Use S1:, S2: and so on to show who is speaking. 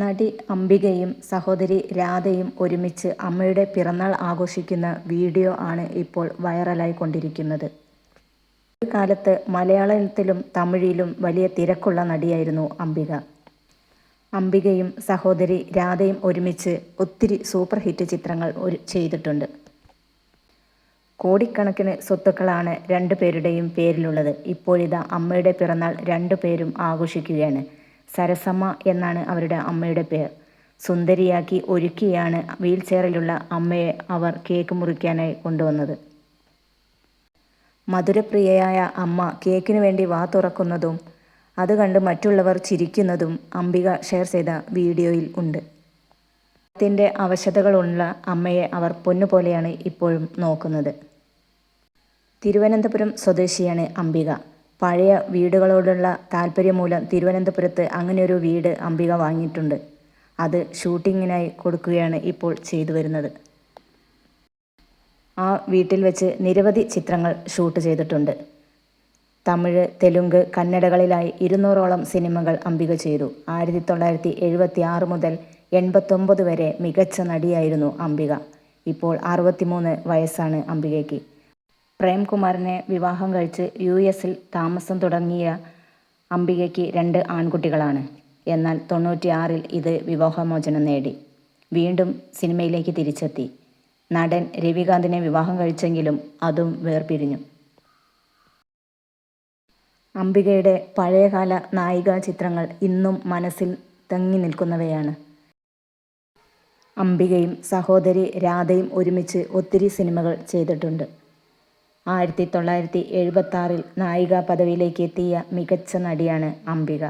S1: നടി അംബികയും സഹോദരി രാധയും ഒരുമിച്ച് അമ്മയുടെ പിറന്നാൾ ആഘോഷിക്കുന്ന വീഡിയോ ആണ് ഇപ്പോൾ വൈറലായി കൊണ്ടിരിക്കുന്നത് ഒരു കാലത്ത് മലയാളത്തിലും തമിഴിലും വലിയ തിരക്കുള്ള നടിയായിരുന്നു അംബിക. അംബികയും സഹോദരി രാധയും ഒരുമിച്ച് ഒത്തിരി സൂപ്പർ ഹിറ്റ് ചിത്രങ്ങൾ ഒരു ചെയ്തിട്ടുണ്ട്. കോടിക്കണക്കിന് സ്വത്തുക്കളാണ് രണ്ടു പേരുടെയും പേരിലുള്ളത്. ഇപ്പോഴിതാ അമ്മയുടെ പിറന്നാൾ രണ്ടു പേരും ആഘോഷിക്കുകയാണ്. സരസമ്മ എന്നാണ് അവരുടെ അമ്മയുടെ പേർ. സുന്ദരിയാക്കി ഒരുക്കിയാണ് വീൽ ചെയറിലുള്ള അമ്മയെ അവർ കേക്ക് മുറിക്കാനായി കൊണ്ടുവന്നത്. മധുരപ്രിയയായ അമ്മ കേക്കിനു വേണ്ടി വാ തുറക്കുന്നതും അത് കണ്ട് മറ്റുള്ളവർ ചിരിക്കുന്നതും അംബിക ഷെയർ ചെയ്ത വീഡിയോയിൽ ഉണ്ട്. അതിന്റെ അവശതകളുള്ള അമ്മയെ അവർ പൊന്നുപോലെയാണ് ഇപ്പോഴും നോക്കുന്നത്. തിരുവനന്തപുരം സ്വദേശിയാണ് അംബിക. പഴയ വീടുകളോടുള്ള താല്പര്യം മൂലം തിരുവനന്തപുരത്ത് അങ്ങനെയൊരു വീട് അംബിക വാങ്ങിയിട്ടുണ്ട്. അത് ഷൂട്ടിങ്ങിനായി കൊടുക്കുകയാണ് ഇപ്പോൾ ചെയ്തു വരുന്നത് ആ വീട്ടിൽ വെച്ച് നിരവധി ചിത്രങ്ങൾ ഷൂട്ട് ചെയ്തിട്ടുണ്ട്. തമിഴ്, തെലുങ്ക്, കന്നഡകളിലായി ഇരുന്നൂറോളം സിനിമകൾ അംബിക ചെയ്തു. ആയിരത്തി തൊള്ളായിരത്തി എഴുപത്തി ആറ് മുതൽ എൺപത്തൊമ്പത് വരെ മികച്ച നടിയായിരുന്നു അംബിക. ഇപ്പോൾ അറുപത്തിമൂന്ന് വയസ്സാണ് അംബികയ്ക്ക്. പ്രേംകുമാറിനെ വിവാഹം കഴിച്ച് യു എസിൽ താമസം തുടങ്ങിയ അംബികയ്ക്ക് രണ്ട് ആൺകുട്ടികളാണ്. എന്നാൽ തൊണ്ണൂറ്റിയാറിൽ ഇത് വിവാഹമോചനം നേടി. വീണ്ടും സിനിമയിലേക്ക് തിരിച്ചെത്തി. നടൻ രവികാന്തിനെ വിവാഹം കഴിച്ചെങ്കിലും അതും വേർപിരിഞ്ഞു. അംബികയുടെ പഴയകാല നായിക ചിത്രങ്ങൾ ഇന്നും മനസ്സിൽ തങ്ങി നിൽക്കുന്നവയാണ് അംബികയും സഹോദരി രാധയും ഒരുമിച്ച് ഒത്തിരി സിനിമകൾ ചെയ്തിട്ടുണ്ട്. ആയിരത്തിത്തൊള്ളായിരത്തി എഴുപത്താറിൽ നായികാ പദവിയിലേക്ക് എത്തിയ മികച്ച നടിയാണ് അംബിക.